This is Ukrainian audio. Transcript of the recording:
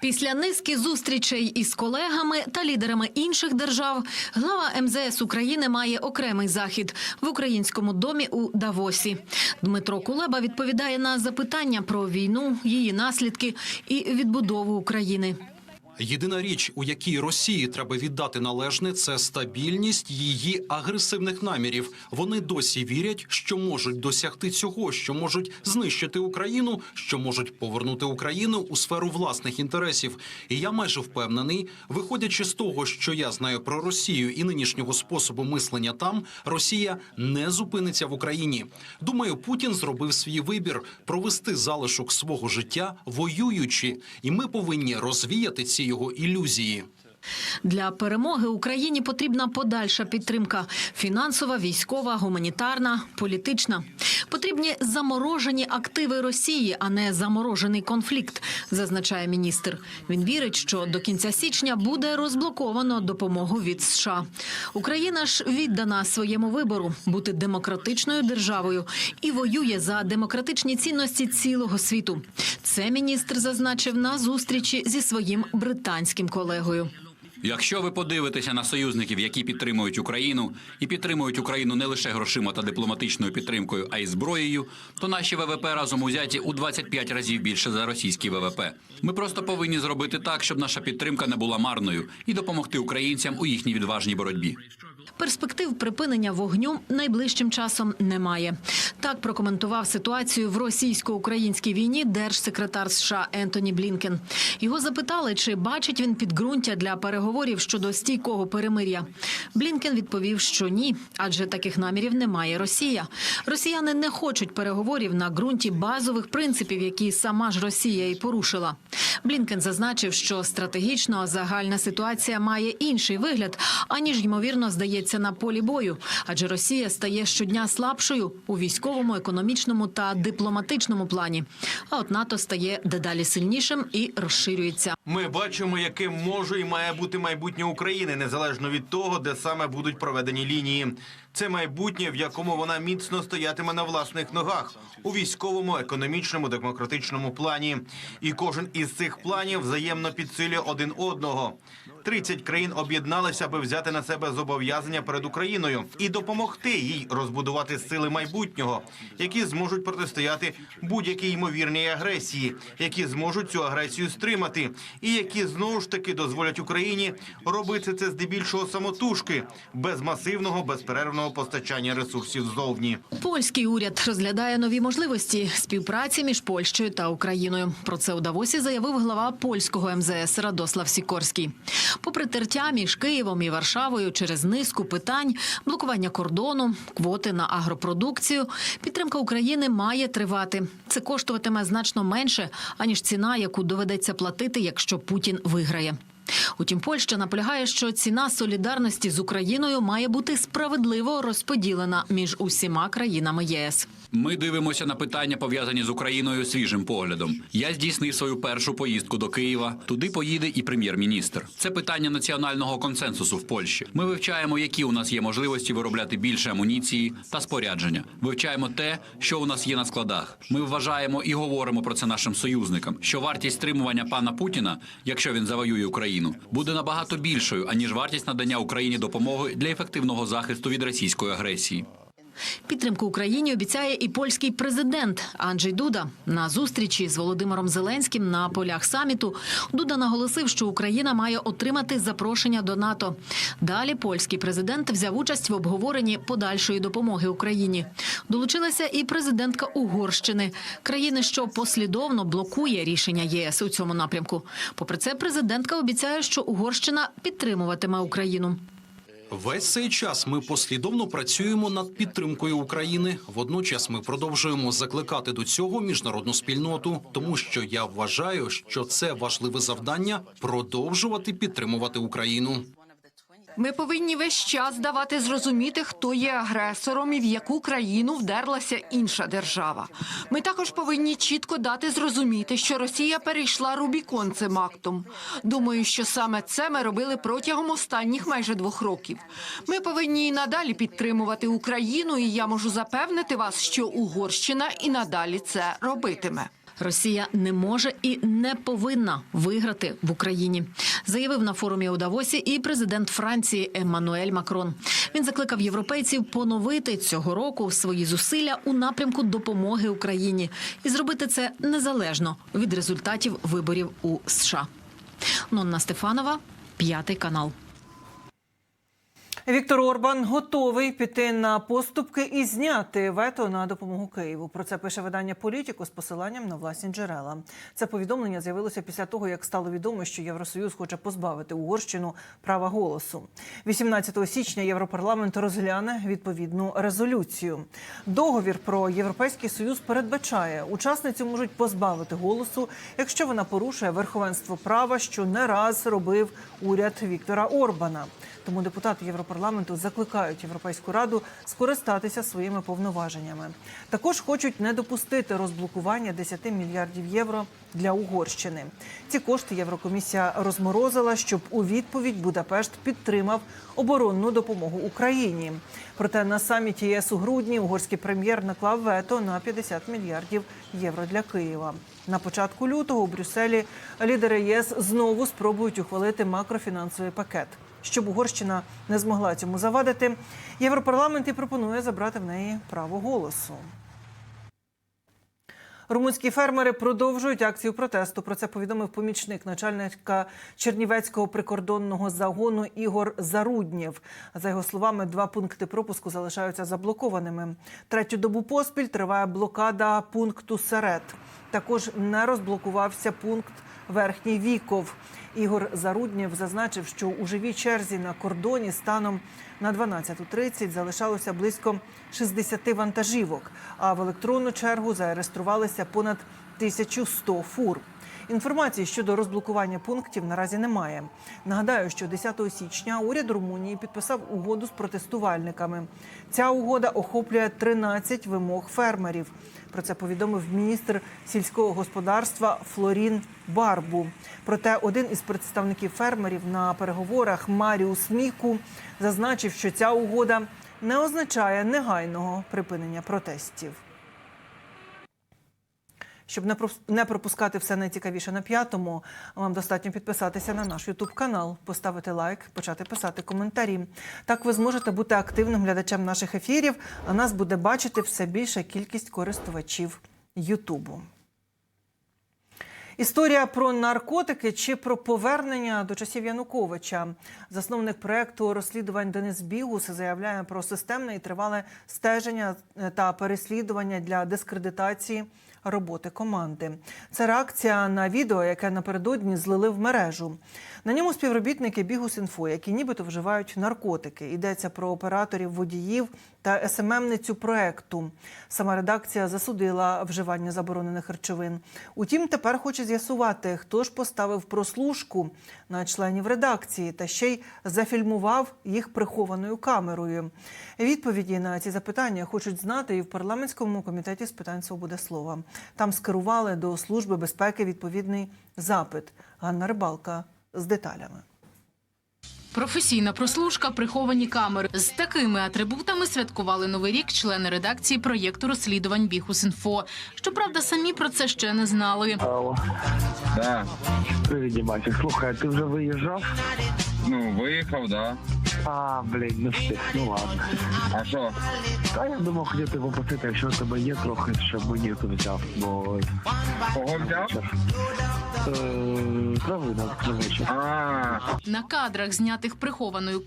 Після низки зустрічей із колегами та лідерами інших держав глава МЗС України має окремий захід в українському домі у Давосі. Дмитро Кулеба відповідає на запитання про війну, її наслідки і відбудову України. Єдина річ, у якій Росії треба віддати належне, це стабільність її агресивних намірів. Вони досі вірять, що можуть досягти цього, що можуть знищити Україну, що можуть повернути Україну у сферу власних інтересів. І я майже впевнений, виходячи з того, що я знаю про Росію і нинішнього способу мислення там, Росія не зупиниться в Україні. Думаю, Путін зробив свій вибір провести залишок свого життя воюючи, і ми повинні розвіяти ці його ілюзії. Для перемоги Україні потрібна подальша підтримка фінансова, військова, гуманітарна, політична. Потрібні заморожені активи Росії, а не заморожений конфлікт, зазначає міністр. Він вірить, що до кінця січня буде розблоковано допомогу від США. Україна ж віддана своєму вибору бути демократичною державою і воює за демократичні цінності цілого світу. Це міністр зазначив на зустрічі зі своїм британським колегою. Якщо ви подивитеся на союзників, які підтримують Україну, і підтримують Україну не лише грошима та дипломатичною підтримкою, а й зброєю, то наші ВВП разом узяті у 25 разів більше за російський ВВП. Ми просто повинні зробити так, щоб наша підтримка не була марною, і допомогти українцям у їхній відважній боротьбі. Перспектив припинення вогню найближчим часом немає. Так прокоментував ситуацію в російсько-українській війні держсекретар США Ентоні Блінкен. Його запитали, чи бачить він підґрунтя для переговорів щодо стійкого перемир'я. Блінкен відповів, що ні, адже таких намірів немає Росія. Росіяни не хочуть переговорів на ґрунті базових принципів, які сама ж Росія і порушила. Блінкен зазначив, що стратегічно загальна ситуація має інший вигляд, аніж ймовірно здається на полі бою, адже Росія стає щодня слабшою у військовому, економічному та дипломатичному плані. А от НАТО стає дедалі сильнішим і розширюється. Ми бачимо, яким може і має бути майбутнє України, незалежно від того, де саме будуть проведені лінії. Це майбутнє, в якому вона міцно стоятиме на власних ногах у військовому, економічному, демократичному плані. І кожен із цих планів взаємно підсилює один одного. 30 країн об'єдналися, аби взяти на себе зобов'язання перед Україною і допомогти їй розбудувати сили майбутнього, які зможуть протистояти будь-якій ймовірній агресії, які зможуть цю агресію стримати, і які знову ж таки дозволять Україні робити це здебільшого самотужки, без масивного безперервного постачання ресурсів ззовні. Польський уряд розглядає нові можливості співпраці між Польщею та Україною. Про це у Давосі заявив глава польського МЗС Радослав Сікорський. Попри тертя між Києвом і Варшавою через низку питань, блокування кордону, квоти на агропродукцію, підтримка України має тривати. Це коштуватиме значно менше аніж ціна, яку доведеться платити, якщо Путін виграє. Утім, Польща наполягає, що ціна солідарності з Україною має бути справедливо розподілена між усіма країнами ЄС. Ми дивимося на питання, пов'язані з Україною свіжим поглядом. Я здійснив свою першу поїздку до Києва. Туди поїде і прем'єр-міністр. Це питання національного консенсусу в Польщі. Ми вивчаємо, які у нас є можливості виробляти більше амуніції та спорядження. Вивчаємо те, що у нас є на складах. Ми вважаємо і говоримо про це нашим союзникам. Що вартість стримування пана Путіна, якщо він завоює Україну, буде набагато більшою аніж вартість надання Україні допомоги для ефективного захисту від російської агресії. Підтримку Україні обіцяє і польський президент Анджей Дуда. На зустрічі з Володимиром Зеленським на полях саміту Дуда наголосив, що Україна має отримати запрошення до НАТО. Далі польський президент взяв участь в обговоренні подальшої допомоги Україні. Долучилася і президентка Угорщини, країни, що послідовно блокує рішення ЄС у цьому напрямку. Попри це, президентка обіцяє, що Угорщина підтримуватиме Україну. Весь цей час ми послідовно працюємо над підтримкою України. Водночас ми продовжуємо закликати до цього міжнародну спільноту, тому що я вважаю, що це важливе завдання продовжувати підтримувати Україну. Ми повинні весь час давати зрозуміти, хто є агресором і в яку країну вдерлася інша держава. Ми також повинні чітко дати зрозуміти, що Росія перейшла Рубікон цим актом. Думаю, що саме це ми робили протягом останніх майже двох років. Ми повинні і надалі підтримувати Україну, і я можу запевнити вас, що Угорщина і надалі це робитиме. Росія не може і не повинна виграти в Україні, заявив на форумі у Давосі і президент Франції Еммануель Макрон. Він закликав європейців поновити цього року свої зусилля у напрямку допомоги Україні і зробити це незалежно від результатів виборів у США. Нонна Стефанова, п'ятий канал. Віктор Орбан готовий піти на поступки і зняти вето на допомогу Києву. Про це пише видання Політіко з посиланням на власні джерела. Це повідомлення з'явилося після того, як стало відомо, що Євросоюз хоче позбавити Угорщину права голосу. 18 січня Європарламент розгляне відповідну резолюцію. Договір про європейський союз передбачає, учасницю можуть позбавити голосу, якщо вона порушує верховенство права, що не раз робив уряд Віктора Орбана. Тому депутати Європарламенту закликають Європейську раду скористатися своїми повноваженнями. Також хочуть не допустити розблокування 10 мільярдів євро для Угорщини. Ці кошти Єврокомісія розморозила, щоб у відповідь Будапешт підтримав оборонну допомогу Україні. Проте на саміті ЄС у грудні угорський прем'єр наклав вето на 50 мільярдів євро для Києва. На початку лютого у Брюсселі лідери ЄС знову спробують ухвалити макрофінансовий пакет. Щоб Угорщина не змогла цьому завадити, Європарламент і пропонує забрати в неї право голосу. Румунські фермери продовжують акцію протесту. Про це повідомив помічник начальника Чернівецького прикордонного загону Ігор Заруднєв. За його словами, два пункти пропуску залишаються заблокованими. Третю добу поспіль триває блокада пункту Серед. Також не розблокувався пункт Верхній Віков. Ігор Заруднєв зазначив, що у живій черзі на кордоні станом на 12.30 залишалося близько 60 вантажівок, а в електронну чергу зареєструвалися понад 1100 фур. Інформації щодо розблокування пунктів наразі немає. Нагадаю, що 10 січня уряд Румунії підписав угоду з протестувальниками. Ця угода охоплює 13 вимог фермерів. Про це повідомив міністр сільського господарства Флорін Барбу. Проте один із представників фермерів на переговорах Маріус Міку зазначив, що ця угода не означає негайного припинення протестів. Щоб не пропускати все найцікавіше на п'ятому, вам достатньо підписатися на наш Ютуб канал, поставити лайк, почати писати коментарі. Так ви зможете бути активним глядачем наших ефірів, а нас буде бачити все більша кількість користувачів Ютубу. Історія про наркотики чи про повернення до часів Януковича. Засновник проекту розслідувань Денис Бігус заявляє про системне і тривале стеження е, та переслідування для дискредитації роботи команди. Це реакція на відео, яке напередодні злили в мережу. На ньому співробітники Бігус.Інфо, які нібито вживають наркотики. Йдеться про операторів водіїв та СММницю проекту. Сама редакція засудила вживання заборонених речовин. Утім, тепер хоче з'ясувати, хто ж поставив прослушку на членів редакції та ще й зафільмував їх прихованою камерою. Відповіді на ці запитання хочуть знати і в парламентському комітеті з питань свободи слова. Там скерували до служби безпеки відповідний запит. Ганна Рибалка з деталями. Професійна прослушка, приховані камери. З такими атрибутами святкували новий рік члени редакції проєкту розслідувань Біхус.Інфо. Щоправда, самі про це ще не знали. Алло, Да. привіт. Слухай, ти вже виїжджав? Ну, виїхав, да. А, блін, не встиг. Ну ладно. А що? Та я думав, хотів тебе попросити, якщо у тебе є трохи, щоб мені тут взяв, бо Кого взяв? е, трави на на вечір. А, На кадрах, знятих прихованою